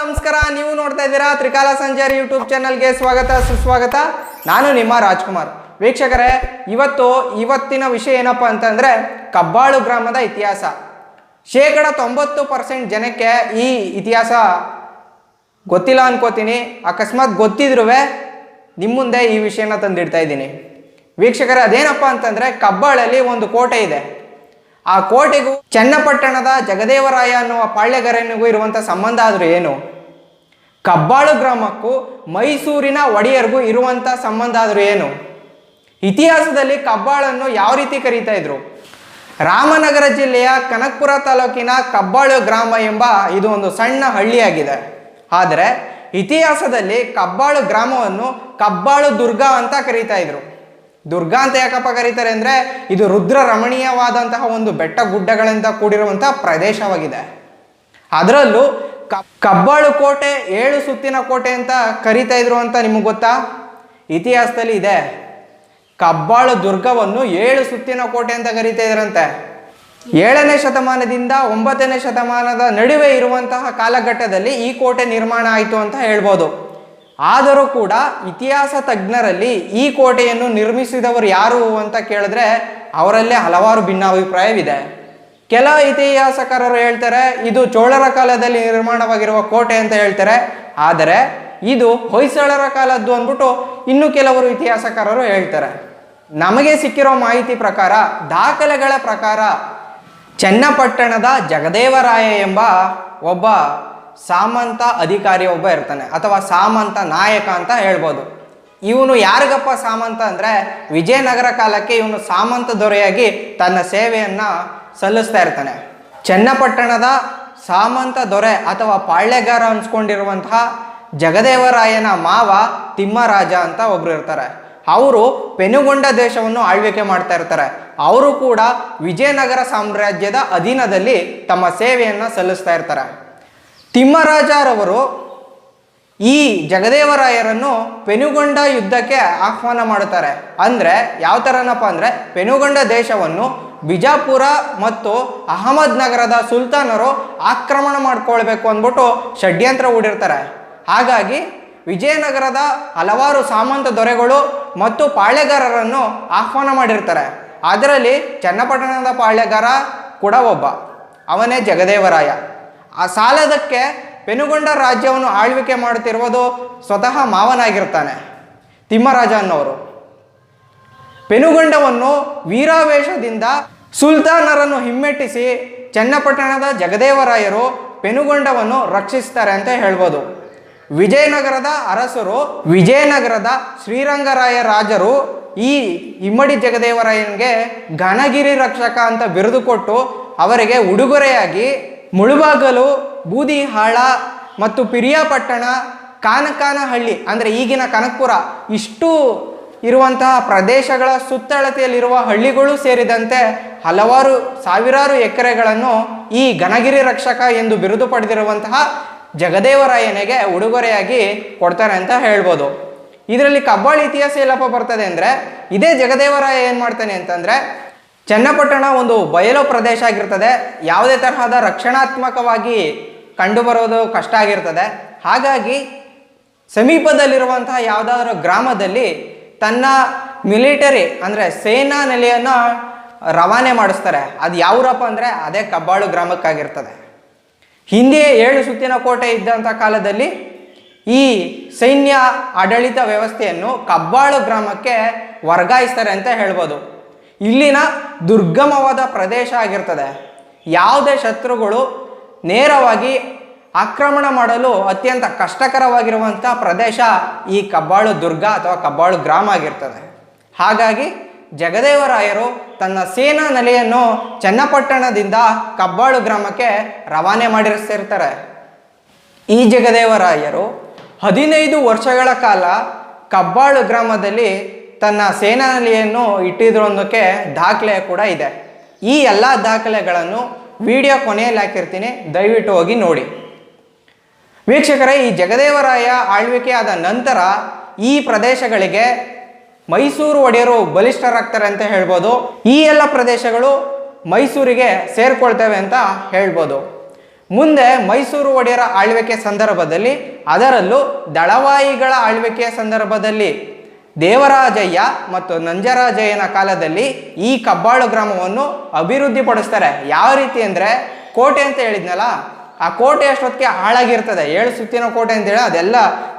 ನಮಸ್ಕಾರ. ನೀವು ನೋಡ್ತಾ ಇದ್ದೀರಾ ತ್ರಿಕಾಲ ಸಂಚಾರಿ ಯೂಟ್ಯೂಬ್ ಚಾನಲ್ಗೆ ಸ್ವಾಗತ, ಸುಸ್ವಾಗತ. ನಾನು ನಿಮ್ಮ ರಾಜ್ಕುಮಾರ್. ವೀಕ್ಷಕರೇ, ಇವತ್ತು ಇವತ್ತಿನ ವಿಷಯ ಏನಪ್ಪ ಅಂತಂದ್ರೆ ಕಬ್ಬಾಳು ಗ್ರಾಮದ ಇತಿಹಾಸ. ಶೇಕಡ ತೊಂಬತ್ತು ಪರ್ಸೆಂಟ್ ಜನಕ್ಕೆ ಈ ಇತಿಹಾಸ ಗೊತ್ತಿಲ್ಲ ಅನ್ಕೋತೀನಿ. ಅಕಸ್ಮಾತ್ ಗೊತ್ತಿದ್ರೂ ನಿಮ್ಮ ಮುಂದೆ ಈ ವಿಷಯನ ತಂದಿಡ್ತಾ ಇದ್ದೀನಿ. ವೀಕ್ಷಕರೇ, ಅದೇನಪ್ಪ ಅಂತಂದ್ರೆ ಕಬ್ಬಾಳಲ್ಲಿ ಒಂದು ಕೋಟೆ ಇದೆ. ಆ ಕೋಟೆಗೂ ಚನ್ನಪಟ್ಟಣದ ಜಗದೇವರಾಯ ಅನ್ನುವ ಪಾಳ್ಯಗರನಿಗೂ ಇರುವಂಥ ಸಂಬಂಧ ಆದರೂ ಏನು? ಕಬ್ಬಾಳು ಗ್ರಾಮಕ್ಕೂ ಮೈಸೂರಿನ ಒಡೆಯರ್ಗೂ ಇರುವಂಥ ಸಂಬಂಧ ಆದರೂ ಏನು? ಇತಿಹಾಸದಲ್ಲಿ ಕಬ್ಬಾಳನ್ನು ಯಾವ ರೀತಿ ಕರೀತಾ ಇದ್ರು? ರಾಮನಗರ ಜಿಲ್ಲೆಯ ಕನಕಪುರ ತಾಲೂಕಿನ ಕಬ್ಬಾಳು ಗ್ರಾಮ ಎಂಬ ಇದು ಒಂದು ಸಣ್ಣ ಹಳ್ಳಿಯಾಗಿದೆ. ಆದರೆ ಇತಿಹಾಸದಲ್ಲಿ ಕಬ್ಬಾಳು ಗ್ರಾಮವನ್ನು ಕಬ್ಬಾಳು ದುರ್ಗ ಅಂತ ಕರೀತಾ ಇದ್ರು. ದುರ್ಗ ಅಂತ ಯಾಕಪ್ಪ ಕರೀತಾರೆ ಅಂದರೆ ಇದು ರುದ್ರ ರಮಣೀಯವಾದಂತಹ ಒಂದು ಬೆಟ್ಟ ಗುಡ್ಡಗಳಿಂದ ಕೂಡಿರುವಂತಹ ಪ್ರದೇಶವಾಗಿದೆ. ಅದರಲ್ಲೂ ಕಬ್ಬಾಳು ಕೋಟೆ, ಏಳು ಸುತ್ತಿನ ಕೋಟೆ ಅಂತ ಕರಿತಾ ಇದ್ರು ಅಂತ ನಿಮಗೆ ಗೊತ್ತಾ? ಇತಿಹಾಸದಲ್ಲಿ ಇದೆ. ಕಬ್ಬಾಳು ದುರ್ಗವನ್ನು ಏಳು ಸುತ್ತಿನ ಕೋಟೆ ಅಂತ ಕರಿತಾ ಇದ್ರಂತೆ. ಏಳನೇ ಶತಮಾನದಿಂದ ಒಂಬತ್ತನೇ ಶತಮಾನದ ನಡುವೆ ಇರುವಂತಹ ಕಾಲಘಟ್ಟದಲ್ಲಿ ಈ ಕೋಟೆ ನಿರ್ಮಾಣ ಆಯಿತು ಅಂತ ಹೇಳ್ಬೋದು. ಆದರೂ ಕೂಡ ಇತಿಹಾಸ ತಜ್ಞರಲ್ಲಿ ಈ ಕೋಟೆಯನ್ನು ನಿರ್ಮಿಸಿದವರು ಯಾರು ಅಂತ ಕೇಳಿದ್ರೆ ಅವರಲ್ಲೇ ಹಲವಾರು ಭಿನ್ನಾಭಿಪ್ರಾಯವಿದೆ. ಕೆಲ ಇತಿಹಾಸಕಾರರು ಹೇಳ್ತಾರೆ, ಇದು ಚೋಳರ ಕಾಲದಲ್ಲಿ ನಿರ್ಮಾಣವಾಗಿರುವ ಕೋಟೆ ಅಂತ ಹೇಳ್ತಾರೆ. ಆದರೆ ಇದು ಹೊಯ್ಸಳರ ಕಾಲದ್ದು ಅಂದ್ಬಿಟ್ಟು ಇನ್ನು ಕೆಲವರು ಇತಿಹಾಸಕಾರರು ಹೇಳ್ತಾರೆ. ನಮಗೆ ಸಿಕ್ಕಿರೋ ಮಾಹಿತಿ ಪ್ರಕಾರ, ದಾಖಲೆಗಳ ಪ್ರಕಾರ ಚನ್ನಪಟ್ಟಣದ ಜಗದೇವರಾಯ ಎಂಬ ಒಬ್ಬ ಸಾಮಂತ ಅಧಿಕಾರಿ ಒಬ್ಬ ಇರ್ತಾನೆ ಅಥವಾ ಸಾಮಂತ ನಾಯಕ ಅಂತ ಹೇಳ್ಬೋದು. ಇವನು ಯಾರಿಗಪ್ಪ ಸಾಮಂತ ಅಂದರೆ ವಿಜಯನಗರ ಕಾಲಕ್ಕೆ ಇವನು ಸಾಮಂತ ದೊರೆಯಾಗಿ ತನ್ನ ಸೇವೆಯನ್ನು ಸಲ್ಲಿಸ್ತಾ ಇರ್ತಾನೆ. ಚನ್ನಪಟ್ಟಣದ ಸಾಮಂತ ದೊರೆ ಅಥವಾ ಪಾಳ್ಯಗಾರ ಅನ್ಸ್ಕೊಂಡಿರುವಂತಹ ಜಗದೇವರಾಯನ ಮಾವ ತಿಮ್ಮರಾಜ ಅಂತ ಒಬ್ರು ಇರ್ತಾರೆ. ಅವರು ಪೆನುಗೊಂಡ ದೇಶವನ್ನು ಆಳ್ವಿಕೆ ಮಾಡ್ತಾ ಇರ್ತಾರೆ. ಅವರು ಕೂಡ ವಿಜಯನಗರ ಸಾಮ್ರಾಜ್ಯದ ಅಧೀನದಲ್ಲಿ ತಮ್ಮ ಸೇವೆಯನ್ನು ಸಲ್ಲಿಸ್ತಾ ಇರ್ತಾರೆ. ತಿಮ್ಮರಾಜರವರು ಈ ಜಗದೇವರಾಯರನ್ನು ಪೆನುಗೊಂಡ ಯುದ್ಧಕ್ಕೆ ಆಹ್ವಾನ ಮಾಡುತ್ತಾರೆ. ಅಂದರೆ ಯಾವ ಥರನಪ್ಪ ಅಂದರೆ ಪೆನುಗೊಂಡ ದೇಶವನ್ನು ಬಿಜಾಪುರ ಮತ್ತು ಅಹಮದ್ ನಗರದ ಸುಲ್ತಾನರು ಆಕ್ರಮಣ ಮಾಡ್ಕೊಳ್ಬೇಕು ಅಂದ್ಬಿಟ್ಟು ಷಡ್ಯಂತ್ರ ಹೂಡಿರ್ತಾರೆ. ಹಾಗಾಗಿ ವಿಜಯನಗರದ ಹಲವಾರು ಸಾಮಂತ ದೊರೆಗಳು ಮತ್ತು ಪಾಳೆಗಾರರನ್ನು ಆಹ್ವಾನ ಮಾಡಿರ್ತಾರೆ. ಅದರಲ್ಲಿ ಚನ್ನಪಟ್ಟಣದ ಪಾಳ್ಯಗಾರ ಕೂಡ ಒಬ್ಬ. ಅವನೇ ಜಗದೇವರಾಯ. ಆ ಸಾಲದಕ್ಕೆ ಪೆನುಗೊಂಡ ರಾಜ್ಯವನ್ನು ಆಳ್ವಿಕೆ ಮಾಡುತ್ತಿರುವುದು ಸ್ವತಃ ಮಾವನಾಗಿರ್ತಾನೆ, ತಿಮ್ಮರಾಜ ಅನ್ನೋರು. ಪೆನುಗೊಂಡವನ್ನು ವೀರಾವೇಶದಿಂದ ಸುಲ್ತಾನರನ್ನು ಹಿಮ್ಮೆಟ್ಟಿಸಿ ಚನ್ನಪಟ್ಟಣದ ಜಗದೇವರಾಯರು ಪೆನುಗೊಂಡವನ್ನು ರಕ್ಷಿಸ್ತಾರೆ ಅಂತ ಹೇಳ್ಬೋದು. ವಿಜಯನಗರದ ಅರಸರು, ವಿಜಯನಗರದ ಶ್ರೀರಂಗರಾಯ ರಾಜರು ಈ ಇಮ್ಮಡಿ ಜಗದೇವರಾಯನಿಗೆ ಘನಗಿರಿ ರಕ್ಷಕ ಅಂತ ಬಿರುದು ಕೊಟ್ಟು ಅವರಿಗೆ ಉಡುಗೊರೆಯಾಗಿ ಮುಳುಬಾಗಲು, ಬೂದಿಹಾಳ ಮತ್ತು ಪಿರಿಯಾಪಟ್ಟಣ, ಕಾನಕಾನಹಳ್ಳಿ, ಅಂದರೆ ಈಗಿನ ಕನಕಪುರ, ಇಷ್ಟು ಇರುವಂತಹ ಪ್ರದೇಶಗಳ ಸುತ್ತಳತೆಯಲ್ಲಿರುವ ಹಳ್ಳಿಗಳು ಸೇರಿದಂತೆ ಹಲವಾರು ಸಾವಿರಾರು ಎಕರೆಗಳನ್ನು ಈ ಘನಗಿರಿ ರಕ್ಷಕ ಎಂದು ಬಿರುದು ಪಡೆದಿರುವಂತಹ ಜಗದೇವರಾಯನಿಗೆ ಉಡುಗೊರೆಯಾಗಿ ಕೊಡ್ತಾರೆ ಅಂತ ಹೇಳ್ಬೋದು. ಇದರಲ್ಲಿ ಕಬ್ಬಾಳಿ ಇತಿಹಾಸ ಎಲ್ಲಪ್ಪ ಬರ್ತದೆ ಅಂದರೆ, ಇದೇ ಜಗದೇವರಾಯ ಏನು ಮಾಡ್ತಾನೆ ಅಂತಂದರೆ ಚನ್ನಪಟ್ಟಣ ಒಂದು ಬಯಲು ಪ್ರದೇಶ ಆಗಿರ್ತದೆ. ಯಾವುದೇ ತರಹದ ರಕ್ಷಣಾತ್ಮಕವಾಗಿ ಕಂಡುಬರೋದು ಕಷ್ಟ ಆಗಿರ್ತದೆ. ಹಾಗಾಗಿ ಸಮೀಪದಲ್ಲಿರುವಂತಹ ಯಾವುದಾದ್ರೂ ಗ್ರಾಮದಲ್ಲಿ ತನ್ನ ಮಿಲಿಟರಿ ಅಂದರೆ ಸೇನಾ ನೆಲೆಯನ್ನು ರವಾನೆ ಮಾಡಿಸ್ತಾರೆ. ಅದು ಯಾವ್ರಪ್ಪ ಅಂದರೆ ಅದೇ ಕಬ್ಬಾಳು ಗ್ರಾಮಕ್ಕಾಗಿರ್ತದೆ. ಹಿಂದೆ ಏಳು ಸುತ್ತಿನ ಕೋಟೆ ಇದ್ದಂಥ ಕಾಲದಲ್ಲಿ ಈ ಸೈನ್ಯ ಆಡಳಿತ ವ್ಯವಸ್ಥೆಯನ್ನು ಕಬ್ಬಾಳು ಗ್ರಾಮಕ್ಕೆ ವರ್ಗಾಯಿಸ್ತಾರೆ ಅಂತ ಹೇಳ್ಬೋದು. ಇಲ್ಲಿನ ದುರ್ಗಮವಾದ ಪ್ರದೇಶ ಆಗಿರ್ತದೆ. ಯಾವುದೇ ಶತ್ರುಗಳು ನೇರವಾಗಿ ಆಕ್ರಮಣ ಮಾಡಲು ಅತ್ಯಂತ ಕಷ್ಟಕರವಾಗಿರುವಂಥ ಪ್ರದೇಶ ಈ ಕಬ್ಬಾಳು ದುರ್ಗ ಅಥವಾ ಕಬ್ಬಾಳು ಗ್ರಾಮ ಆಗಿರ್ತದೆ. ಹಾಗಾಗಿ ಜಗದೇವರಾಯರು ತನ್ನ ಸೇನಾ ನೆಲೆಯನ್ನು ಚನ್ನಪಟ್ಟಣದಿಂದ ಕಬ್ಬಾಳು ಗ್ರಾಮಕ್ಕೆ ರವಾನೆ ಮಾಡಿರ್ತಿರ್ತಾರೆ ಈ ಜಗದೇವರಾಯರು ಹದಿನೈದು ವರ್ಷಗಳ ಕಾಲ ಕಬ್ಬಾಳು ಗ್ರಾಮದಲ್ಲಿ ತನ್ನ ಸೇನಾ ನೆಲೆಯನ್ನು ಇಟ್ಟಿದ್ರು ಅನ್ನೋಕ್ಕೆ ದಾಖಲೆ ಕೂಡ ಇದೆ. ಈ ಎಲ್ಲ ದಾಖಲೆಗಳನ್ನು ವಿಡಿಯೋ ಕೊನೆಯಲ್ಲಿ ಹಾಕಿರ್ತೀನಿ, ದಯವಿಟ್ಟು ಹೋಗಿ ನೋಡಿ. ವೀಕ್ಷಕರೇ, ಈ ಜಗದೇವರಾಯ ಆಳ್ವಿಕೆ ಆದ ನಂತರ ಈ ಪ್ರದೇಶಗಳಿಗೆ ಮೈಸೂರು ಒಡೆಯರು ಬಲಿಷ್ಠರಾಗ್ತಾರೆ ಅಂತ ಹೇಳ್ಬೋದು. ಈ ಎಲ್ಲ ಪ್ರದೇಶಗಳು ಮೈಸೂರಿಗೆ ಸೇರ್ಕೊಳ್ತೇವೆ ಅಂತ ಹೇಳ್ಬೋದು. ಮುಂದೆ ಮೈಸೂರು ಒಡೆಯರ ಆಳ್ವಿಕೆ ಸಂದರ್ಭದಲ್ಲಿ, ಅದರಲ್ಲೂ ದಳವಾಯಿಗಳ ಆಳ್ವಿಕೆಯ ಸಂದರ್ಭದಲ್ಲಿ ದೇವರಾಜಯ್ಯ ಮತ್ತು ನಂಜರಾಜಯ್ಯನ ಕಾಲದಲ್ಲಿ ಈ ಕಬ್ಬಾಳು ಗ್ರಾಮವನ್ನು ಅಭಿವೃದ್ಧಿಪಡಿಸ್ತಾರೆ. ಯಾವ ರೀತಿ ಅಂದರೆ ಕೋಟೆ ಅಂತ ಹೇಳಿದ್ನಲ್ಲ, ಆ ಕೋಟೆ ಅಷ್ಟೊತ್ತಿಗೆ ಹಾಳಾಗಿರ್ತದೆ. ಏಳು ಸುತ್ತಿನ ಕೋಟೆ ಅಂತೇಳಿ ಅದೆಲ್ಲ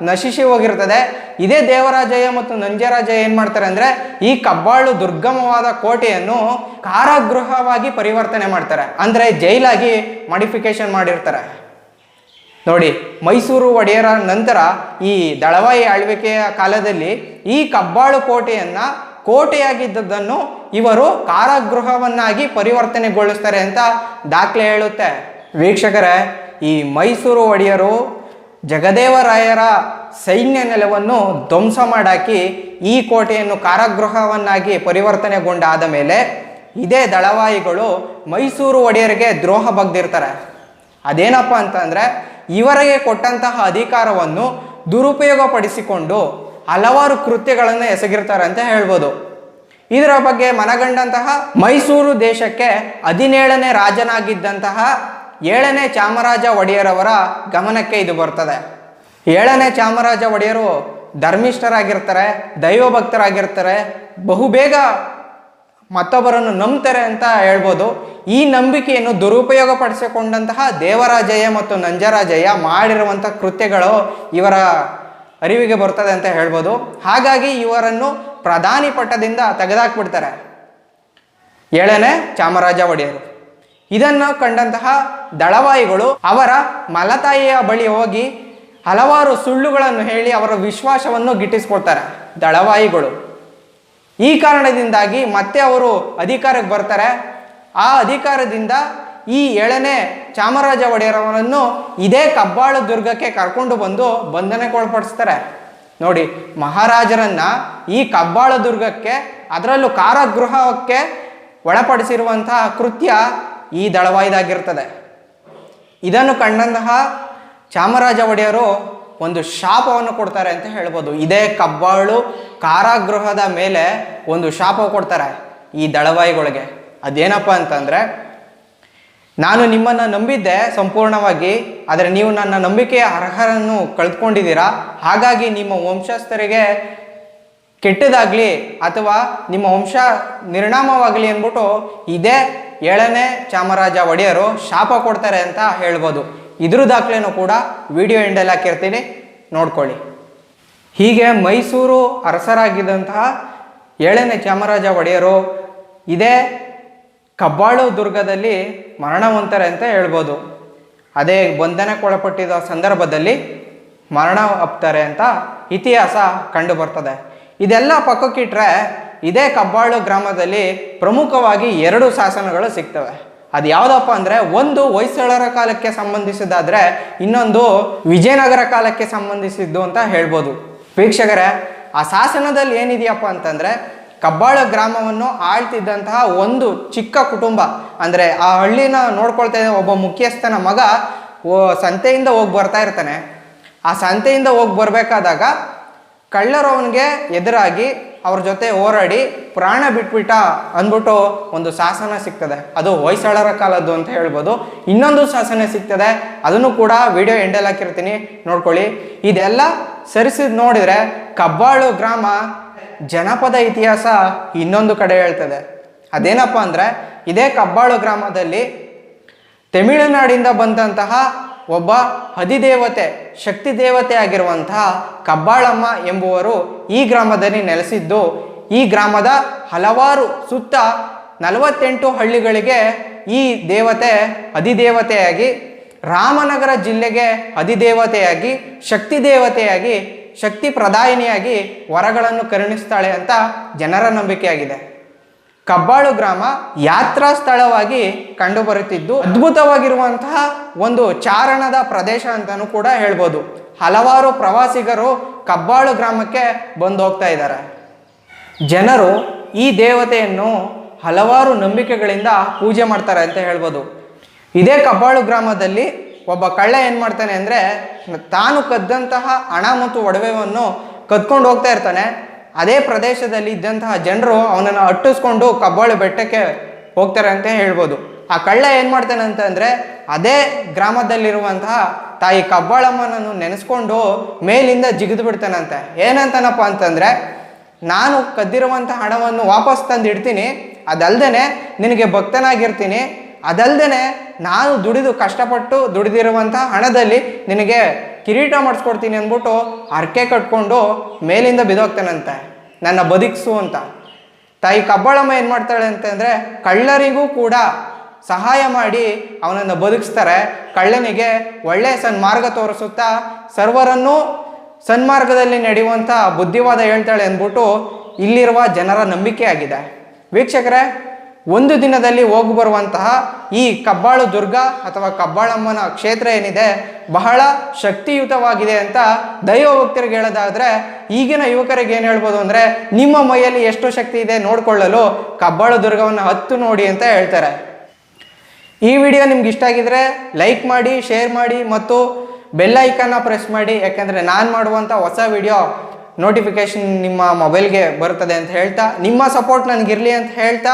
ನಶಿಸಿ ಹೋಗಿರ್ತದೆ. ಇದೇ ದೇವರಾಜಯ್ಯ ಮತ್ತು ನಂಜರಾಜಯ್ಯ ಏನು ಮಾಡ್ತಾರೆ ಅಂದರೆ ಈ ಕಬ್ಬಾಳು ದುರ್ಗಮವಾದ ಕೋಟೆಯನ್ನು ಕಾರಾಗೃಹವಾಗಿ ಪರಿವರ್ತನೆ ಮಾಡ್ತಾರೆ. ಅಂದರೆ ಜೈಲಾಗಿ ಮಾಡಿಫಿಕೇಶನ್ ಮಾಡಿರ್ತಾರೆ. ನೋಡಿ, ಮೈಸೂರು ಒಡೆಯರ ನಂತರ ಈ ದಳವಾಯಿ ಆಳ್ವಿಕೆಯ ಕಾಲದಲ್ಲಿ ಈ ಕಬ್ಬಾಳು ಕೋಟೆಯನ್ನು ಕೋಟೆಯಾಗಿದ್ದದನ್ನು ಇವರು ಕಾರಾಗೃಹವನ್ನಾಗಿ ಪರಿವರ್ತನೆಗೊಳಿಸ್ತಾರೆ ಅಂತ ದಾಖಲೆ ಹೇಳುತ್ತೆ. ವೀಕ್ಷಕರೇ, ಈ ಮೈಸೂರು ಒಡೆಯರು ಜಗದೇವರಾಯರ ಸೈನ್ಯ ನೆಲವನ್ನು ಧ್ವಂಸ ಮಾಡಾಕಿ ಈ ಕೋಟೆಯನ್ನು ಕಾರಾಗೃಹವನ್ನಾಗಿ ಪರಿವರ್ತನೆಗೊಂಡಾದ ಮೇಲೆ ಇದೇ ದಳವಾಯಿಗಳು ಮೈಸೂರು ಒಡೆಯರಿಗೆ ದ್ರೋಹ ಬಗ್ದಿರ್ತಾರೆ. ಅದೇನಪ್ಪ ಅಂತಂದರೆ ಇವರಿಗೆ ಕೊಟ್ಟಂತಹ ಅಧಿಕಾರವನ್ನು ದುರುಪಯೋಗಪಡಿಸಿಕೊಂಡು ಹಲವಾರು ಕೃತ್ಯಗಳನ್ನು ಎಸಗಿರ್ತಾರೆ ಅಂತ ಹೇಳ್ಬೋದು. ಇದರ ಬಗ್ಗೆ ಮನಗಂಡಂತಹ ಮೈಸೂರು ದೇಶಕ್ಕೆ ಹದಿನೇಳನೇ ರಾಜನಾಗಿದ್ದಂತಹ ಏಳನೇ ಚಾಮರಾಜ ಒಡೆಯರವರ ಗಮನಕ್ಕೆ ಇದು ಬರ್ತದೆ. ಏಳನೇ ಚಾಮರಾಜ ಒಡೆಯರು ಧರ್ಮಿಷ್ಠರಾಗಿರ್ತಾರೆ, ದೈವಭಕ್ತರಾಗಿರ್ತಾರೆ, ಬಹುಬೇಗ ಮತ್ತೊಬ್ಬರನ್ನು ನಂಬ್ತಾರೆ ಅಂತ ಹೇಳ್ಬೋದು. ಈ ನಂಬಿಕೆಯನ್ನು ದುರುಪಯೋಗಪಡಿಸಿಕೊಂಡಂತಹ ದೇವರಾಜಯ್ಯ ಮತ್ತು ನಂಜರಾಜಯ್ಯ ಮಾಡಿರುವಂಥ ಕೃತ್ಯಗಳು ಇವರ ಅರಿವಿಗೆ ಬರ್ತದೆ ಅಂತ ಹೇಳ್ಬೋದು. ಹಾಗಾಗಿ ಇವರನ್ನು ಪ್ರಧಾನಿ ಪಟ್ಟದಿಂದ ತೆಗೆದಾಕ್ಬಿಡ್ತಾರೆ. ಏಳನೇ ಚಾಮರಾಜ ಒಡೆಯರು. ಇದನ್ನು ಕಂಡಂತಹ ದಳವಾಯಿಗಳು ಅವರ ಮಲತಾಯಿಯ ಬಳಿ ಹೋಗಿ ಹಲವಾರು ಸುಳ್ಳುಗಳನ್ನು ಹೇಳಿ ಅವರ ವಿಶ್ವಾಸವನ್ನು ಗಿಟ್ಟಿಸ್ಕೊಳ್ತಾರೆ. ದಳವಾಯಿಗಳು. ಈ ಕಾರಣದಿಂದಾಗಿ ಮತ್ತೆ ಅವರು ಅಧಿಕಾರಕ್ಕೆ ಬರ್ತಾರೆ. ಆ ಅಧಿಕಾರದಿಂದ ಈ ಏಳನೇ ಚಾಮರಾಜ ಒಡೆಯರವರನ್ನು ಇದೇ ಕಬ್ಬಾಳ ದುರ್ಗಕ್ಕೆ ಕರ್ಕೊಂಡು ಬಂದು ಬಂಧನಕ್ಕೊಳಪಡಿಸ್ತಾರೆ ನೋಡಿ, ಮಹಾರಾಜರನ್ನ ಈ ಕಬ್ಬಾಳ ದುರ್ಗಕ್ಕೆ, ಅದರಲ್ಲೂ ಕಾರಾಗೃಹಕ್ಕೆ ಒಳಪಡಿಸಿರುವಂತಹ ಕೃತ್ಯ ಈ ದಳವಾಯ್ದಾಗಿರ್ತದೆ. ಇದನ್ನು ಕಂಡಂತಹ ಚಾಮರಾಜ ಒಡೆಯರು ಒಂದು ಶಾಪವನ್ನು ಕೊಡ್ತಾರೆ ಅಂತ ಹೇಳ್ಬೋದು. ಇದೇ ಕಬ್ಬಾಳು ಕಾರಾಗೃಹದ ಮೇಲೆ ಒಂದು ಶಾಪ ಕೊಡ್ತಾರೆ ಈ ದಳವಾಯಿಗಳಿಗೆ. ಅದೇನಪ್ಪ ಅಂತಂದರೆ, ನಾನು ನಿಮ್ಮನ್ನು ನಂಬಿದ್ದೆ ಸಂಪೂರ್ಣವಾಗಿ, ಆದರೆ ನೀವು ನನ್ನ ನಂಬಿಕೆಯ ಅರ್ಹರನ್ನು ಕಳೆದುಕೊಂಡಿದ್ದೀರಾ? ಹಾಗಾಗಿ ನಿಮ್ಮ ವಂಶಸ್ಥರಿಗೆ ಕೆಟ್ಟದಾಗಲಿ ಅಥವಾ ನಿಮ್ಮ ವಂಶ ನಿರ್ಣಾಮವಾಗಲಿ ಅಂದ್ಬಿಟ್ಟು ಇದೇ ಏಳನೇ ಚಾಮರಾಜ ಒಡೆಯರು ಶಾಪ ಕೊಡ್ತಾರೆ ಅಂತ ಹೇಳ್ಬೋದು. ಇದ್ರ ದಾಖಲೆನೂ ಕೂಡ ವಿಡಿಯೋ ಎಂಡಲ್ಲಿ ಹಾಕಿರ್ತೀನಿ. ನೋಡ್ಕೊಳ್ಳಿ. ಹೀಗೆ ಮೈಸೂರು ಅರಸರಾಗಿದ್ದಂತಹ ಏಳನೇ ಚಾಮರಾಜ ಒಡೆಯರು ಇದೇ ಕಬ್ಬಾಳು ದುರ್ಗದಲ್ಲಿ ಮರಣ ಹೊಂತಾರೆ ಅಂತ ಹೇಳ್ಬೋದು. ಅದೇ ಬಂಧನಕ್ಕೊಳಪಟ್ಟಿದ್ದ ಸಂದರ್ಭದಲ್ಲಿ ಮರಣ ಅಪ್ತಾರೆ ಅಂತ ಇತಿಹಾಸ ಕಂಡು ಬರ್ತದೆ ಇದೆಲ್ಲ ಪಕ್ಕಕ್ಕಿಟ್ರೆ ಇದೇ ಕಬ್ಬಾಳು ಗ್ರಾಮದಲ್ಲಿ ಪ್ರಮುಖವಾಗಿ ಎರಡು ಶಾಸನಗಳು ಸಿಗ್ತವೆ. ಅದು ಯಾವುದಪ್ಪ ಅಂದರೆ ಒಂದು ಹೊಯ್ಸಳರ ಕಾಲಕ್ಕೆ ಸಂಬಂಧಿಸಿದ್ದಾದರೆ ಇನ್ನೊಂದು ವಿಜಯನಗರ ಕಾಲಕ್ಕೆ ಸಂಬಂಧಿಸಿದ್ದು ಅಂತ ಹೇಳ್ಬೋದು. ವೀಕ್ಷಕರೇ, ಆ ಶಾಸನದಲ್ಲಿ ಏನಿದೆಯಪ್ಪ ಅಂತಂದರೆ ಕಬ್ಬಾಳ ಗ್ರಾಮವನ್ನು ಆಳ್ತಿದ್ದಂತಹ ಒಂದು ಚಿಕ್ಕ ಕುಟುಂಬ, ಅಂದರೆ ಆ ಹಳ್ಳಿನ ನೋಡ್ಕೊಳ್ತಾ ಇದ್ದ ಒಬ್ಬ ಮುಖ್ಯಸ್ಥನ ಮಗ ಓ ಸಂತೆಯಿಂದ ಹೋಗಿ ಬರ್ತಾ ಇರ್ತಾನೆ. ಆ ಸಂತೆಯಿಂದ ಹೋಗಿ ಬರಬೇಕಾದಾಗ ಕಳ್ಳರವನಿಗೆ ಎದುರಾಗಿ ಅವ್ರ ಜೊತೆ ಹೋರಾಡಿ ಪ್ರಾಣ ಬಿಟ್ಬಿಟ್ಟ ಅಂದ್ಬಿಟ್ಟು ಒಂದು ಶಾಸನ ಸಿಗ್ತದೆ. ಅದು ಹೊಯ್ಸಳರ ಕಾಲದ್ದು ಅಂತ ಹೇಳ್ಬೋದು. ಇನ್ನೊಂದು ಶಾಸನ ಸಿಗ್ತದೆ. ಅದನ್ನು ಕೂಡ ವಿಡಿಯೋ ಎಂಡಲ್ಲಿ ಹಾಕಿರ್ತೀನಿ. ನೋಡ್ಕೊಳ್ಳಿ. ಇದೆಲ್ಲ ಸರಿಸಿದ್ ನೋಡಿದ್ರೆ ಕಬ್ಬಾಳು ಗ್ರಾಮ ಜನಪದ ಇತಿಹಾಸ ಇನ್ನೊಂದು ಕಡೆ ಹೇಳ್ತದೆ. ಅದೇನಪ್ಪ ಅಂದರೆ ಇದೇ ಕಬ್ಬಾಳು ಗ್ರಾಮದಲ್ಲಿ ತಮಿಳುನಾಡಿಂದ ಬಂದಂತಹ ಒಬ್ಬ ಹದಿದೇವತೆ ಶಕ್ತಿ ದೇವತೆ ಆಗಿರುವಂತಹ ಕಬ್ಬಾಳಮ್ಮ ಎಂಬುವರು ಈ ಗ್ರಾಮದಲ್ಲಿ ನೆಲೆಸಿದ್ದು, ಈ ಗ್ರಾಮದ ಹಲವಾರು ಸುತ್ತ ನಲವತ್ತೆಂಟು ಹಳ್ಳಿಗಳಿಗೆ ಈ ದೇವತೆ ಅಧಿದೇವತೆಯಾಗಿ, ರಾಮನಗರ ಜಿಲ್ಲೆಗೆ ಅಧಿದೇವತೆಯಾಗಿ ಶಕ್ತಿ ದೇವತೆಯಾಗಿ ಶಕ್ತಿ ಪ್ರದಾಯಿನಿಯಾಗಿ ವರಗಳನ್ನು ಕರುಣಿಸ್ತಾಳೆ ಅಂತ ಜನರ ನಂಬಿಕೆಯಾಗಿದೆ. ಕಬ್ಬಾಳು ಗ್ರಾಮ ಯಾತ್ರಾ ಸ್ಥಳವಾಗಿ ಕಂಡುಬರುತ್ತಿದ್ದು ಅದ್ಭುತವಾಗಿರುವಂತಹ ಒಂದು ಚಾರಣದ ಪ್ರದೇಶ ಅಂತಾನೂ ಕೂಡ ಹೇಳ್ಬೋದು. ಹಲವಾರು ಪ್ರವಾಸಿಗರು ಕಬ್ಬಾಳು ಗ್ರಾಮಕ್ಕೆ ಬಂದು ಹೋಗ್ತಾ ಇದ್ದಾರೆ. ಜನರು ಈ ದೇವತೆಯನ್ನು ಹಲವಾರು ನಂಬಿಕೆಗಳಿಂದ ಪೂಜೆ ಮಾಡ್ತಾರೆ ಅಂತ ಹೇಳ್ಬೋದು. ಇದೇ ಕಬ್ಬಾಳು ಗ್ರಾಮದಲ್ಲಿ ಒಬ್ಬ ಕಳ್ಳ ಏನು ಮಾಡ್ತಾನೆ ಅಂದರೆ ತಾನು ಕದ್ದಂತಹ ಹಣ ಮತ್ತು ಒಡವೆಯನ್ನು ಕದ್ಕೊಂಡು ಹೋಗ್ತಾ ಇರ್ತಾನೆ. ಅದೇ ಪ್ರದೇಶದಲ್ಲಿ ಇದ್ದಂತಹ ಜನರು ಅವನನ್ನು ಅಟ್ಟಿಸ್ಕೊಂಡು ಕಬ್ಬಾಳು ಬೆಟ್ಟಕ್ಕೆ ಹೋಗ್ತಾರೆ ಅಂತ ಹೇಳ್ಬೋದು. ಆ ಕಳ್ಳ ಏನು ಮಾಡ್ತಾನೆ ಅಂತಂದರೆ ಅದೇ ಗ್ರಾಮದಲ್ಲಿರುವಂತಹ ತಾಯಿ ಕಬ್ಬಾಳಮ್ಮನನ್ನು ನೆನೆಸ್ಕೊಂಡು ಮೇಲಿಂದ ಜಿಗಿದು ಬಿಡ್ತಾನಂತೆ. ಏನಂತಾನಪ್ಪ ಅಂತಂದರೆ, ನಾನು ಕದ್ದಿರುವಂಥ ಹಣವನ್ನು ವಾಪಸ್ ತಂದು ಇಡ್ತೀನಿ ನಿನಗೆ ಭಕ್ತನಾಗಿರ್ತೀನಿ ಅದಲ್ದೇ ನಾನು ದುಡಿದು ಕಷ್ಟಪಟ್ಟು ದುಡಿದಿರುವಂಥ ಹಣದಲ್ಲಿ ನಿನಗೆ ಕಿರೀಟ ಮಾಡಿಸ್ಕೊಡ್ತೀನಿ ಅಂದ್ಬಿಟ್ಟು ಹರಕೆ ಕಟ್ಕೊಂಡು ಮೇಲಿಂದ ಬಿದೋಗ್ತಾನಂತೆ ನನ್ನ ಬದುಕಿಸು ಅಂತ. ತಾಯಿ ಕಬ್ಬಾಳಮ್ಮ ಏನು ಮಾಡ್ತಾಳೆ ಅಂತಂದರೆ ಕಳ್ಳರಿಗೂ ಕೂಡ ಸಹಾಯ ಮಾಡಿ ಅವನನ್ನು ಬದುಕಿಸ್ತಾರೆ. ಕಳ್ಳನಿಗೆ ಒಳ್ಳೆಯ ಸನ್ಮಾರ್ಗ ತೋರಿಸುತ್ತಾ ಸರ್ವರನ್ನೂ ಸನ್ಮಾರ್ಗದಲ್ಲಿ ನಡೆಯುವಂಥ ಬುದ್ಧಿವಾದ ಹೇಳ್ತಾಳೆ ಅಂದ್ಬಿಟ್ಟು ಇಲ್ಲಿರುವ ಜನರ ನಂಬಿಕೆ ಆಗಿದೆ ವೀಕ್ಷಕರೇ ಒಂದು ದಿನದಲ್ಲಿ ಹೋಗಿ ಬರುವಂತಹ ಈ ಕಬ್ಬಾಳು ದುರ್ಗ ಅಥವಾ ಕಬ್ಬಾಳಮ್ಮನ ಕ್ಷೇತ್ರ ಏನಿದೆ, ಬಹಳ ಶಕ್ತಿಯುತವಾಗಿದೆ ಅಂತ ದೈವಭಕ್ತರಿಗೆ ಹೇಳೋದಾದರೆ, ಈಗಿನ ಯುವಕರಿಗೆ ಏನು ಹೇಳ್ಬೋದು ಅಂದರೆ, ನಿಮ್ಮ ಮೈಯಲ್ಲಿ ಎಷ್ಟು ಶಕ್ತಿ ಇದೆ ನೋಡಿಕೊಳ್ಳಲು ಕಬ್ಬಾಳು ದುರ್ಗವನ್ನು ಹತ್ತು ನೋಡಿ ಅಂತ ಹೇಳ್ತಾರೆ. ಈ ವಿಡಿಯೋ ನಿಮ್ಗೆ ಇಷ್ಟ ಆಗಿದ್ರೆ ಲೈಕ್ ಮಾಡಿ, ಶೇರ್ ಮಾಡಿ ಮತ್ತು ಬೆಲ್ ಐಕನ್ನ ಪ್ರೆಸ್ ಮಾಡಿ. ಯಾಕಂದರೆ ನಾನು ಮಾಡುವಂಥ ಹೊಸ ವಿಡಿಯೋ ನೋಟಿಫಿಕೇಶನ್ ನಿಮ್ಮ ಮೊಬೈಲ್ಗೆ ಬರ್ತದೆ ಅಂತ ಹೇಳ್ತಾ, ನಿಮ್ಮ ಸಪೋರ್ಟ್ ನನಗಿರಲಿ ಅಂತ ಹೇಳ್ತಾ